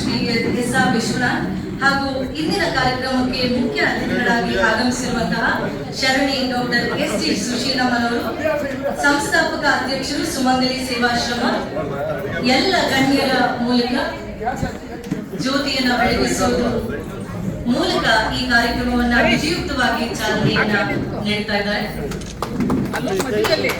Shri S R Vishwanath ಹಾಗೂ ಇಂದಿನ ಕಾರ್ಯಕ್ರಮಕ್ಕೆ ಮುಖ್ಯ ಅತಿಥಿಗಳಾಗಿ ಆಗಮಿಸಿರುವಂತಹ ಶರಣಿ ಡಾಕ್ಟರ್ ಎಸ್ ಟಿ ಸುಶೀಲಮ್ಮನವರು, ಸಂಸ್ಥಾಪಕ ಅಧ್ಯಕ್ಷರು ಸುಮಂಗಲಿ ಸೇವಾಶ್ರಮ, ಎಲ್ಲ ಗಣ್ಯರ ಮೂಲಕ ಜ್ಯೋತಿಯನ್ನು ಬೆಳಗಿಸುವುದು ಮೂಲಕ ಈ ಕಾರ್ಯಕ್ರಮವನ್ನ ವಿಜಯುಕ್ತವಾಗಿ ಚಾಲನೆಯನ್ನ ನೀಡ್ತಾ ಇದ್ದಾರೆ. ಅಲ್ಲಲ್ಲಿ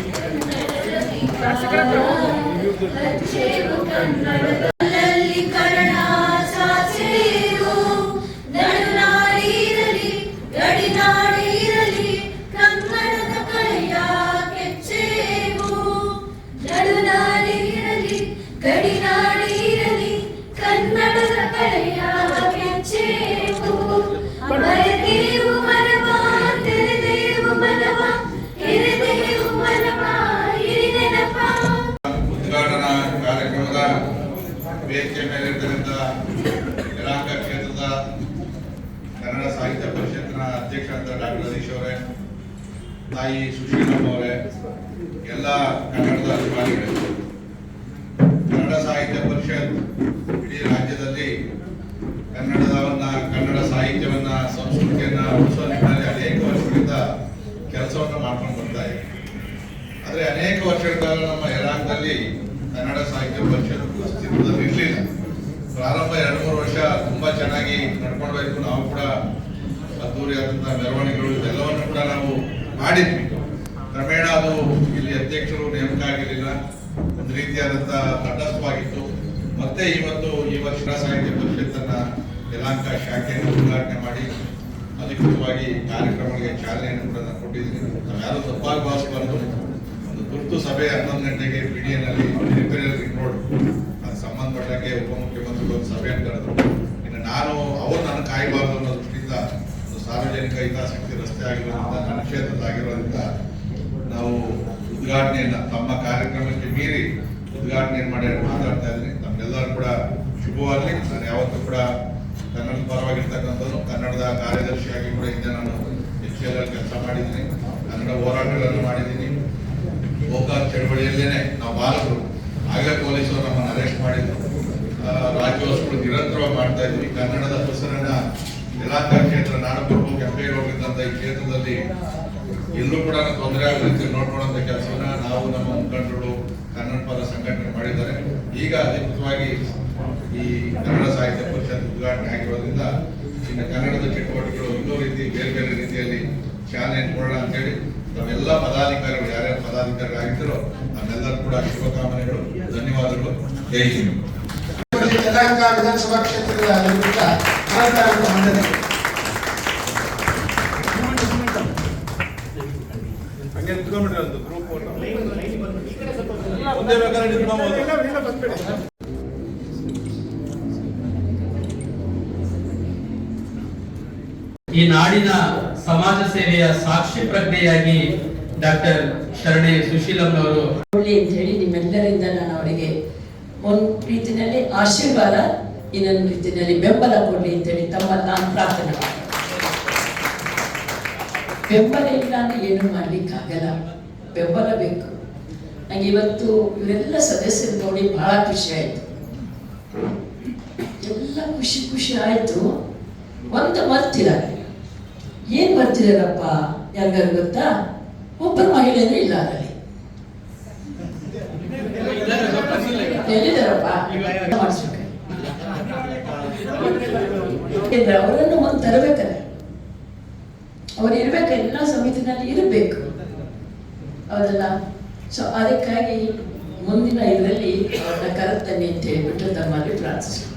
ವೇದಿಕೆ ಯಲಹಂಕ ಕ್ಷೇತ್ರದ ಕನ್ನಡ ಸಾಹಿತ್ಯ ಪರಿಷತ್ತಿನ ಅಧ್ಯಕ್ಷರಾದ ಡಾಕ್ಟರ್ ಹರೀಶ್ ಅವರೇ, ತಾಯಿ ಸುಶೀಲಮ್ಮ ಅವರೇ, ಎಲ್ಲ ಕನ್ನಡದ ಅಭಿಮಾನಿಗಳು. ಕನ್ನಡ ಸಾಹಿತ್ಯ ಪರಿಷತ್ ಇಡೀ ರಾಜ್ಯದಲ್ಲಿ ಕನ್ನಡದವನ್ನ ಕನ್ನಡ ಸಾಹಿತ್ಯವನ್ನ, ಸಂಸ್ಕೃತಿಯನ್ನ ಉಳಿಸುವ ನಿಟ್ಟಿನಲ್ಲಿ ಅನೇಕ ವರ್ಷಗಳಿಂದ ಕೆಲಸವನ್ನು ಮಾಡ್ಕೊಂಡು ಬರ್ತಾ ಇದೆ. ಆದ್ರೆ ಅನೇಕ ವರ್ಷಗಳ ನಮ್ಮ ಯಲಾಂಗದಲ್ಲಿ ಕನ್ನಡ ಸಾಹಿತ್ಯ ಪರಿಷತ್ ಅಸ್ತಿತ್ವದಲ್ಲಿ ಇರಲಿಲ್ಲ. ಪ್ರಾರಂಭ ಎರಡು ಮೂರು ವರ್ಷ ತುಂಬಾ ಚೆನ್ನಾಗಿ ಹೋಯ್ತು ನಾವು ಕೂಡ ಅದ್ದೂರಿಯಾದಂತಹ ಮೆರವಣಿಗೆಗಳು ಇದೆಲ್ಲವನ್ನು ಕೂಡ ನಾವು ಮಾಡಿದ್ವಿ. ಕ್ರಮೇಣ ಅದು ಇಲ್ಲಿ ಅಧ್ಯಕ್ಷರು ನೇಮಕ ಆಗಿರಲಿಲ್ಲ ಒಂದು ರೀತಿಯಾದಂತಹ ತಟಸ್ಥವಾಗಿತ್ತು. ಮತ್ತೆ ಇವತ್ತು ಈ ವರ್ಷ ಸಾಹಿತ್ಯ ಪರಿಷತ್ತನ್ನ ಯಲಾಂಕ ಶಾಖೆಯನ್ನು ಉದ್ಘಾಟನೆ ಮಾಡಿ ಅಧಿಕೃತವಾಗಿ ಕಾರ್ಯಕ್ರಮಗಳಿಗೆ ಚಾಲನೆಯನ್ನು ಕೂಡ ನಾನು ಕೊಟ್ಟಿದ್ದೀನಿ. ಯಾರು ತಪ್ಪಾಗಿ ಒಂದು ತುರ್ತು ಸಭೆ ಹನ್ನೊಂದು ಗಂಟೆಗೆ ಪಿ ಅಲ್ಲಿ ರಿಪೇರಿಯಲ್ ರಿಂಗ್ ರೋಡ್ ಸಂಬಂಧಪಟ್ಟಾಗೆ ಉಪಮುಖ್ಯಮಂತ್ರಿಗಳು ಒಂದು ಸಭೆಯನ್ನು ಕರೆದರು ಇನ್ನು ನಾನು, ಅವರು ನನ್ನ ಕಾಯಬಾರದು ಅನ್ನೋ ದೃಷ್ಟಿಯಿಂದ ಸಾರ್ವಜನಿಕ ಹಿತಾಸಕ್ತಿ ರಸ್ತೆ ಆಗಿರೋದ್ರಿಂದ, ನನ್ನ ಕ್ಷೇತ್ರದ ನಾವು ಉದ್ಘಾಟನೆಯನ್ನ, ತಮ್ಮ ಕಾರ್ಯಕ್ರಮಕ್ಕೆ ಮೀರಿ ಉದ್ಘಾಟನೆ ಮಾಡಿ ಮಾತಾಡ್ತಾ ಇದ್ದೀನಿ. ತಮ್ಮೆಲ್ಲರೂ ಕೂಡ ಶುಭವಾಗಲಿ. ನಾನು ಯಾವತ್ತೂ ಕೂಡ ಕನ್ನಡದ ಪರವಾಗಿರ್ತಕ್ಕಂಥದ್ದು ಕನ್ನಡದ ಕಾರ್ಯದರ್ಶಿಯಾಗಿ ಕೂಡ ಹಿಂದೆ ನಾನು ಎಚ್ ಕೆಲಸ ಮಾಡಿದ್ದೀನಿ. ಕನ್ನಡ ಹೋರಾಟಗಳನ್ನು ಮಾಡಿದ್ದೀನಿ. ಗೋಕಾಕ್ ಚಳವಳಿಯಲ್ಲೇನೆ ನಾವು ಬಾಲಕರು. ಆಗಲೇ ಪೊಲೀಸರು ನಮ್ಮನ್ನು ಅರೆಸ್ಟ್ ಮಾಡಿದ್ರು. ರಾಜ್ಯೋತ್ಸವ ನಿರಂತರವಾಗಿ ಮಾಡ್ತಾ ಇದ್ವಿ. ಕನ್ನಡದ ಹೆಸರನ್ನ ಇಲಾಖಾ ಕ್ಷೇತ್ರ ನಾಡಪ್ರಭು ಕೆಂಪೇಗೌಡರಿದ್ದಂತ ಈ ಕ್ಷೇತ್ರದಲ್ಲಿ ಎಲ್ಲೂ ಕೂಡ ತೊಂದರೆ ಆಗದ ರೀತಿ ಕೆಲಸವನ್ನ ನಾವು ನಮ್ಮ ಮುಖಂಡರು, ಕನ್ನಡ ಪರ ಸಂಘಟನೆ ಮಾಡಿದ್ದಾರೆ. ಈಗ ಅಧಿಕೃತವಾಗಿ ಈ ಕನ್ನಡ ಸಾಹಿತ್ಯ ಪರಿಷತ್ ಉದ್ಘಾಟನೆ ಆಗಿರೋದ್ರಿಂದ ಇನ್ನು ಕನ್ನಡದ ಚಟುವಟಿಕೆಗಳು ಇನ್ನೂ ರೀತಿ ಬೇರೆ ಬೇರೆ ರೀತಿಯಲ್ಲಿ ಚಾಲನೆ ಕೊಡೋಣ ಅಂತೇಳಿ ನಾವೆಲ್ಲ ಪದಾಧಿಕಾರಿಗಳು ಯಾರ್ಯಾರು ಪದಾಧಿಕಾರಿಗಳಾಗಿದ್ದರೋ ನಮ್ಮೆಲ್ಲರೂ ಕೂಡ ಶುಭಕಾಮನೆಗಳು ಧನ್ಯವಾದಗಳು. ಜೈ ಹಿಂದ್. ಯಲಹಂಕ ವಿಧಾನಸಭಾ ಆಡಳಿತಾರೂಢ ಮಂಡಳಿ. ಹಂಗೆ ನಿಂತ್ಕೊಂಡ್ಬಿಟ್ರಿ ಒಂದು ಗ್ರೂಪ್ ಫೋಟೋ ಒಂದೇ ಬೇಕಾದ್ರೆ ನಿಂತ್ಕೊಂಬೋದು. ಈ ನಾಡಿನ ಸಮಾಜ ಸೇವೆಯ ಸಾಕ್ಷಿ ಪ್ರಜ್ಞೆಯಾಗಿ ಡಾಕ್ಟರ್ ಶರಣೆ ಸುಶೀಲಮ್ಮನವರು ಒಳ್ಳೆ ಅಂತ ಹೇಳಿ ನಿಮ್ಮೆಲ್ಲರಿಂದ ನಾನು ಅವರಿಗೆ ಒಂದು ರೀತಿಯಲ್ಲಿ ಆಶೀರ್ವಾದ, ಇನ್ನೊಂದು ರೀತಿಯಲ್ಲಿ ಬೆಂಬಲ ಕೊಡ್ಲಿ ಅಂತ ಹೇಳಿ ನಾನು ಪ್ರಾರ್ಥನೆ ಬೆಂಬಲ ಇಲ್ಲ ಅಂದ್ರೆ ಏನು ಮಾಡ್ಲಿಕ್ಕೆ ಆಗಲ್ಲ ಬೆಂಬಲ ಬೇಕು. ನಂಗೆ ಇವತ್ತು ಇವರೆಲ್ಲ ಸದಸ್ಯರು ನೋಡಿ ಬಹಳ ಖುಷಿ ಆಯ್ತು. ಎಲ್ಲ ಖುಷಿ ಖುಷಿ ಆಯ್ತು. ಒಂದು ಮರ್ತಿದ್ದಾರೆ ಏನ್ ಬರ್ತಿದಾರಪ್ಪ ಯಾರಿಗಾರು ಗೊತ್ತಾ? ಒಬ್ಬರು ಮಹಿಳೆಯರು ಇಲ್ಲ ಅದರಲ್ಲಿ ಎಲ್ಲಿದ್ದಾರಪ್ಪ? ಮಾಡಿಸ್ಬೇಕು. ಅವರನ್ನು ಒಂದು ತರಬೇಕಲ್ಲ ಅವ್ರು ಇರ್ಬೇಕು, ಎಲ್ಲ ಸಮಿತಿನಲ್ಲಿ ಇರಬೇಕು. ಹೌದಲ್ಲ? ಸೊ ಅದಕ್ಕಾಗಿ ಮುಂದಿನ ಇದರಲ್ಲಿ ಅವ್ರನ್ನ ಕರೆತನ್ನಿ ಅಂತ ಹೇಳ್ಬಿಟ್ಟು ತಮ್ಮಲ್ಲಿ ಪ್ರಾರ್ಥಿಸ್ಕೊಳ್ತಾರೆ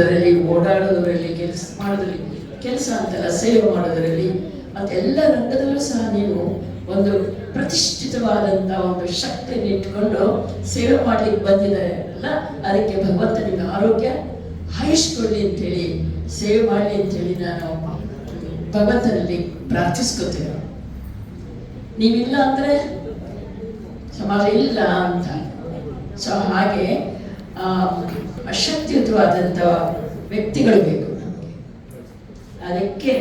ಅದರಲ್ಲಿ ಓಡಾಡೋದರಲ್ಲಿ ಕೆಲಸ ಮಾಡೋದ್ರಲ್ಲಿ ಕೆಲಸ ಅಂತಲ್ಲ ಸೇವೆ ಮಾಡೋದರಲ್ಲಿ ಮತ್ತೆಲ್ಲ ರಂಗದಲ್ಲೂ ಸಹ ನೀವು ಒಂದು ಪ್ರತಿಷ್ಠಿತವಾದಂಥ ಒಂದು ಶಕ್ತಿಯನ್ನು ಇಟ್ಕೊಂಡು ಸೇವೆ ಮಾಡಲಿಕ್ಕೆ ಬಂದಿದ್ದಾರೆ ಅಲ್ಲ? ಅದಕ್ಕೆ ಭಗವಂತ ನಿಮಗೆ ಆರೋಗ್ಯ ಅಂತ ಅಂತೇಳಿ ಸೇವೆ ಮಾಡಲಿ ಅಂತೇಳಿ ನಾನು ಭಗವಂತನಲ್ಲಿ ಪ್ರಾರ್ಥಿಸ್ಕೋತೇವೆ ನೀವಿಲ್ಲ ಅಂದರೆ ಸಮಾಜ ಇಲ್ಲ ಅಂತ. ಸೊ ಹಾಗೆ ಆ, ಅಶಕ್ತಿಯುತವಾದಂಥ ವ್ಯಕ್ತಿಗಳು ಬೇಕು ನಮಗೆ. ಅದಕ್ಕೆ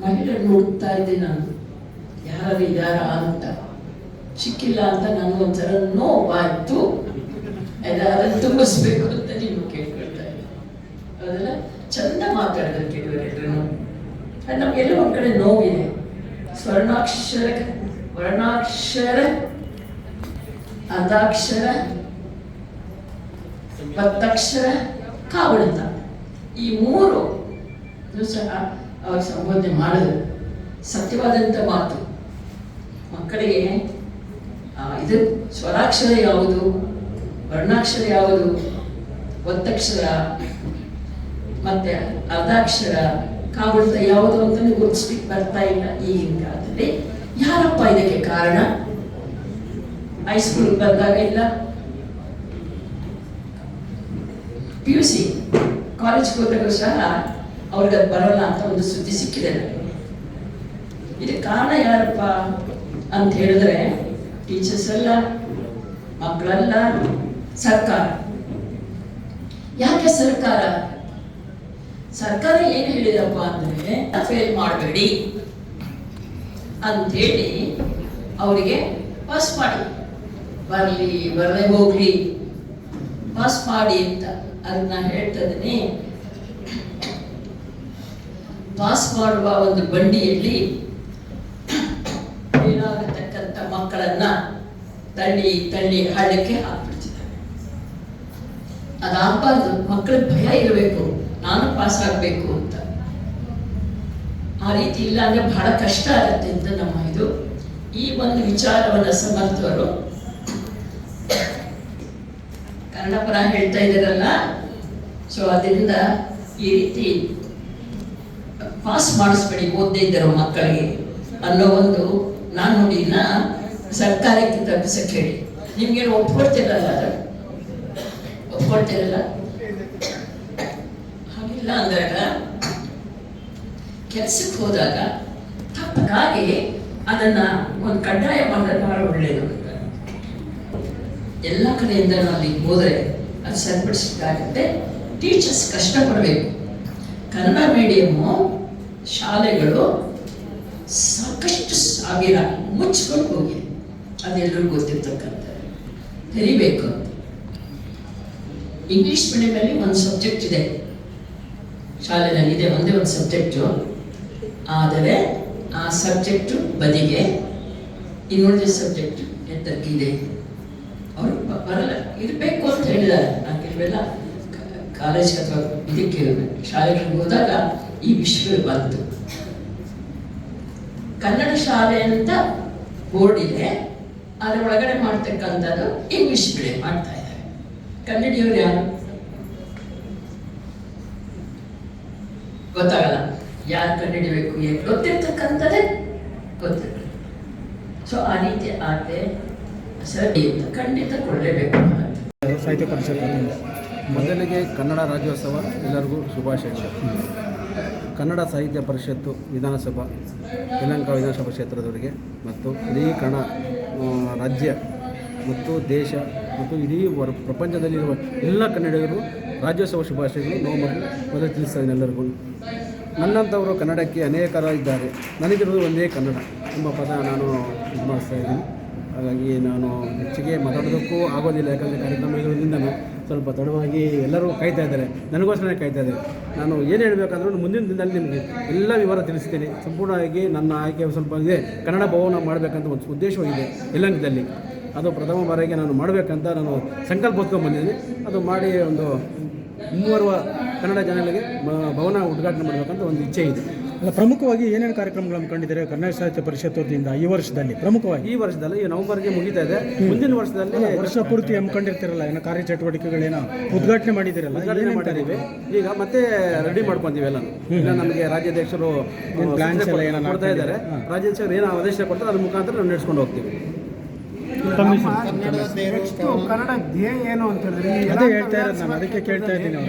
ಮಹಿಳೆಯರು ನೋಡ್ತಾ ಇದ್ದೆ ನಾನು. ಯಾರು ಇದಾರ ಅಂತ. ಸಿಕ್ಕಿಲ್ಲ ಅಂತ ನನಗೊಂಥರ ನೋವಾಯ್ತು. ಅದ ಅದನ್ನು ತುಂಬಿಸ್ಬೇಕು ಅಂತ ನೀವು ಕೇಳ್ಕೊಳ್ತಾ ಇದ್ದೀನಿ ಹೌದಲ್ಲ? ಚಂದ ಮಾತಾಡಿದ್ರೆ ಕೆಲವರೆಲ್ಲರೂ ಅದು ನಮಗೆಲ್ಲ ಒಂದು ಕಡೆ ನೋವಿದೆ. ಸ್ವರ್ಣಾಕ್ಷರ, ವರ್ಣಾಕ್ಷರ, ಅದಾಕ್ಷರ ಒತ್ತಕ್ಷರ ಕಾವಳಿತ ಈ ಮೂರು ಸಹ ಅವ್ರು ಸಂಬೋಧನೆ ಮಾಡಿದ್ರು. ಸತ್ಯವಾದಂಥ ಮಾತು. ಮಕ್ಕಳಿಗೆ ಇದು ಸ್ವರಾಕ್ಷರ ಯಾವುದು, ವರ್ಣಾಕ್ಷರ ಯಾವುದು, ಒತ್ತಕ್ಷರ, ಮತ್ತೆ ಅರ್ಧಾಕ್ಷರ ಕಾವಳಿತ ಯಾವುದು ಅಂತ ಗುರುತಿಸ್ಲಿಕ್ಕೆ ಬರ್ತಾ ಇಲ್ಲ ಈಗಿನ ಕಾಲದಲ್ಲಿ ಯಾರಪ್ಪ ಇದಕ್ಕೆ ಕಾರಣ? ಹೈಸ್ಕೂಲ್ ಬಂದಾಗ ಇಲ್ಲ. ಪಿ ಯು ಸಿ ಕಾಲೇಜ್ಗೆ ಹೋದಾಗ ಸಹ ಅವ್ರಿಗೆ ಅದು ಬರೋಲ್ಲ ಅಂತ ಒಂದು ಸುದ್ದಿ ಸಿಕ್ಕಿದೆ. ಇದಕ್ಕೆ ಕಾರಣ ಯಾರಪ್ಪ ಅಂತ ಹೇಳಿದ್ರೆ ಟೀಚರ್ಸ್ ಅಲ್ಲ, ಮಕ್ಕಳಲ್ಲ, ಸರ್ಕಾರ. ಯಾಕೆ ಸರ್ಕಾರ? ಸರ್ಕಾರ ಏನು ಹೇಳಿದಪ್ಪ ಅಂದ್ರೆ ಫೇಲ್ ಮಾಡಬೇಡಿ ಅಂತೇಳಿ ಅವರಿಗೆ ಪಾಸ್ ಮಾಡಿ. ಬರಲಿ ಬರದೆ ಹೋಗ್ಲಿ. ಪಾಸ್ ಮಾಡಿ ಅಂತ ಅದನ್ನ ಹೇಳ್ತಾ ಇದ್ದೀನಿ. ಪಾಸ್ ಮಾಡುವ ಒಂದು ಬಂಡಿಯಲ್ಲಿ ಏನಾಗತಕ್ಕಂಥ ಮಕ್ಕಳನ್ನ ತಳ್ಳಿ ತಳ್ಳಿ ಹಳ್ಳಕ್ಕೆ ಹಾಕ್ಬಿಡ್ತಿದ್ದಾರೆ ಅದಾಗಬಾರ್ದು ಮಕ್ಕಳಿಗೆ ಭಯ ಇರಬೇಕು, ನಾನು ಪಾಸ್ ಆಗಬೇಕು ಅಂತ. ಆ ರೀತಿ ಇಲ್ಲ ಅಂದ್ರೆ ಬಹಳ ಕಷ್ಟ ಆಗುತ್ತೆ ಅಂತ ನಮ್ಮ ಇದು. ಈ ಒಂದು ವಿಚಾರವನ್ನ ಸಮರ್ಥವರು ಕನ್ನಡ ಹೇಳ್ತಾ ಇದ್ದಾರಲ್ಲ? ಸೊ ಅದರಿಂದ ಈ ರೀತಿ ಪಾಸ್ ಮಾಡಿಸ್ಬೇಡಿ, ಓದದೇ ಇದ್ದರು ಮಕ್ಕಳಿಗೆ ಅನ್ನೋ ಒಂದು ನಾನು ನುಡಿನ ಸರ್ಕಾರಕ್ಕೆ ತಪ್ಪಿಸಕ್ಕೆ ಹೇಳಿ. ನಿಮ್ಗೇನು ಒಪ್ಕೊಳ್ತಿರಲ್ಲ ಅದು? ಒಪ್ಕೊಳ್ತಿರಲ್ಲ ಹಾಗಿಲ್ಲ ಅಂದಾಗ ಕೆಲಸಕ್ಕೆ ಹೋದಾಗ ತಪ್ಪಾಗಿ ಅದನ್ನ ಒಂದು ಕಡ್ಡಾಯ ಮಾಡಿದ್ರೆ ಬಹಳ ಒಳ್ಳೆಯದು ಎಲ್ಲ ಕಡೆಯಿಂದ ಅಲ್ಲಿ ಹೋದರೆ ಅದು ಸರಿಪಡಿಸಲಿಕ್ಕಾಗುತ್ತೆ ಟೀಚರ್ಸ್ ಕಷ್ಟಪಡಬೇಕು. ಕನ್ನಡ ಮೀಡಿಯಮ್ಮು ಶಾಲೆಗಳು ಸಾಕಷ್ಟು ಸಾವಿರ ಮುಚ್ಕೊಂಡು ಹೋಗಿ ಅದೆಲ್ಲರಿಗೂ ಗೊತ್ತಿರ್ತಕ್ಕಂಥ ತೆರಿಬೇಕು ಇಂಗ್ಲಿಷ್ ಮೀಡಿಯಮಲ್ಲಿ ಒಂದು ಸಬ್ಜೆಕ್ಟ್ ಇದೆ. ಶಾಲೆನಲ್ಲಿ ಇದೆ, ಒಂದೇ ಒಂದು ಸಬ್ಜೆಕ್ಟು ಆದರೆ ಆ ಸಬ್ಜೆಕ್ಟು ಬದಿಗೆ ಇನ್ನೊಂದೇ ಸಬ್ಜೆಕ್ಟ್ ಎತ್ತಕ್ಕಿದೆ ಬರಲ್ಲ ಇರಬೇಕು ಅಂತ ಹೇಳಿದ್ದಾರೆ. ನಾನು ಕೆಲವೆಲ್ಲ ಕಾಲೇಜ್ ಅಥವಾ ಇದಕ್ಕೆ ಶಾಲೆಗಳಿಗೆ ಹೋದಾಗ ಈ ವಿಷಯಗಳು ಬಂತು. ಕನ್ನಡ ಶಾಲೆ ಅಂತ ಬೋರ್ಡ್ ಇದೆ ಅದರ ಒಳಗಡೆ ಮಾಡ್ತಕ್ಕಂಥದ್ದು ಇಂಗ್ಲಿಷ್ ಮೀಡಿಯಂ ಮಾಡ್ತಾ ಇದ್ದಾರೆ. ಕನ್ನಡಿಯವರು ಯಾರು? ಗೊತ್ತಾಗಲ್ಲ. ಯಾರು ಕಂಡುಹಿಡಿಬೇಕು ಏನು ಗೊತ್ತಿರ್ತಕ್ಕಂಥದ್ದೇ ಗೊತ್ತಿರ್ತದೆ ಸೊ ಆ ರೀತಿ ಆದ್ರೆ ಸಾಹಿತ್ಯ ಪರಿಷತ್ ಮೊದಲಿಗೆ ಕನ್ನಡ ರಾಜ್ಯೋತ್ಸವ ಎಲ್ಲರಿಗೂ ಶುಭಾಶಯಗಳು ಕನ್ನಡ ಸಾಹಿತ್ಯ ಪರಿಷತ್ತು ವಿಧಾನಸಭಾ, ಯಲಹಂಕ ವಿಧಾನಸಭಾ ಕ್ಷೇತ್ರದವರಿಗೆ ಮತ್ತು ಇಡೀ ಕನ್ನಡ ರಾಜ್ಯ ಮತ್ತು ದೇಶ ಮತ್ತು ಇಡೀ ವರ್, ಪ್ರಪಂಚದಲ್ಲಿರುವ ಎಲ್ಲ ಕನ್ನಡಿಗರು ರಾಜ್ಯೋತ್ಸವ ಶುಭಾಶಯಗಳು. ನೋವು ಮೊದಲು ತಿಳಿಸ್ತಾರೆ ಎಲ್ಲರಿಗೂ. ನನ್ನಂಥವರು ಕನ್ನಡಕ್ಕೆ ಅನೇಕರ ಇದ್ದಾರೆ ನನಗಿರೋದು ಒಂದೇ ಕನ್ನಡ ಎಂಬ ಪದ ನಾನು ಇದು ಮಾಡಿಸ್ತಾ ಇದ್ದೀನಿ. ಹಾಗಾಗಿ ನಾನು ಹೆಚ್ಚಿಗೆ ಮಾತಾಡೋದಕ್ಕೂ ಆಗೋದಿಲ್ಲ, ಯಾಕಂದರೆ ಕಾರ್ಯಕ್ರಮ ಇರೋದ್ರಿಂದ ಸ್ವಲ್ಪ ತಡವಾಗಿ ಎಲ್ಲರೂ ಕಾಯ್ತಾ ಇದ್ದಾರೆ. ನನಗೋಸ್ಕರನೇ ಕಾಯ್ತಾ ಇದ್ದಾರೆ. ನಾನು ಏನು ಹೇಳಬೇಕಂದ್ರೂ ಮುಂದಿನ ದಿನದಲ್ಲಿ ನಿಮಗೆ ಎಲ್ಲ ವಿವರ ತಿಳಿಸ್ತೀನಿ. ಸಂಪೂರ್ಣವಾಗಿ ನನ್ನ ಆಯ್ಕೆ ಸ್ವಲ್ಪ ಇದೆ. ಕನ್ನಡ ಭವನ ಮಾಡಬೇಕಂತ ಒಂದು ಉದ್ದೇಶವಾಗಿದೆ ಯಲಹಂಕದಲ್ಲಿ ಅದು ಪ್ರಥಮ ಬಾರಿಗೆ ನಾನು ಮಾಡಬೇಕಂತ ನಾನು ಸಂಕಲ್ಪ ಬಂದಿದ್ದೀನಿ. ಅದು ಮಾಡಿ ಒಂದು ಮುಂಬರುವ ಕನ್ನಡ ಜನಗಳಿಗೆ ಭವನ ಉದ್ಘಾಟನೆ ಮಾಡಬೇಕಂತ ಒಂದು ಇಚ್ಛೆ ಇದೆ. ಅಲ್ಲ ಪ್ರಮುಖವಾಗಿ ಏನೇನು ಕಾರ್ಯಕ್ರಮಗಳು ಕಂಡಿದ್ದಾರೆ ಕನ್ನಡ ಸಾಹಿತ್ಯ ಪರಿಷತ್ ವತಿಯಿಂದ ಈ ವರ್ಷದಲ್ಲಿ? ಪ್ರಮುಖವಾಗಿ. ಈ ವರ್ಷದಲ್ಲಿ ಈ ನವೆಂಬರ್ಗೆ ಮುಗಿತಾ ಇದೆ. ಮುಂದಿನ ವರ್ಷದಲ್ಲಿ ವರ್ಷ ಪೂರ್ತಿ ಹಮ್ಮಿಕೊಂಡಿರ್ತಿರಲ್ಲ ಏನೋ ಕಾರ್ಯಚಟುವಟಿಕೆಗಳೇನೋ ಉದ್ಘಾಟನೆ ಮಾಡಿದಿರಲ್ಲ ಉದ್ಘಾಟನೆ ಮಾಡಿದ್ದೀವಿ. ಈಗ ಮತ್ತೆ ರೆಡಿ ಮಾಡ್ಕೊಂತೀವಿ ಎಲ್ಲ ಈಗ ನಮಗೆ ರಾಜ್ಯಾಧ್ಯಕ್ಷರು ಪ್ಲಾನ್ಸ್ ಎಲ್ಲ ಏನೋ ಮಾಡ್ತಾ ಇದ್ದಾರೆ. ರಾಜ್ಯಾಧ್ಯಕ್ಷರು ಏನು ಆದೇಶ ಕೊಡ್ತಾರೆ ಅದ್ರ ಮುಖಾಂತರ ನಾವು ನಡೆಸ್ಕೊಂಡು ಹೋಗ್ತೀವಿ. ಕನ್ನಡ ಧ್ಯೇಯ ಏನು ಅಂತ ಹೇಳಿದ್ರೆ ಅದೇ ಹೇಳ್ತಾ ಇರೋದು ನಾನು ಅದಕ್ಕೆ ಕೇಳ್ತಾ ಇದ್ದೀನಿ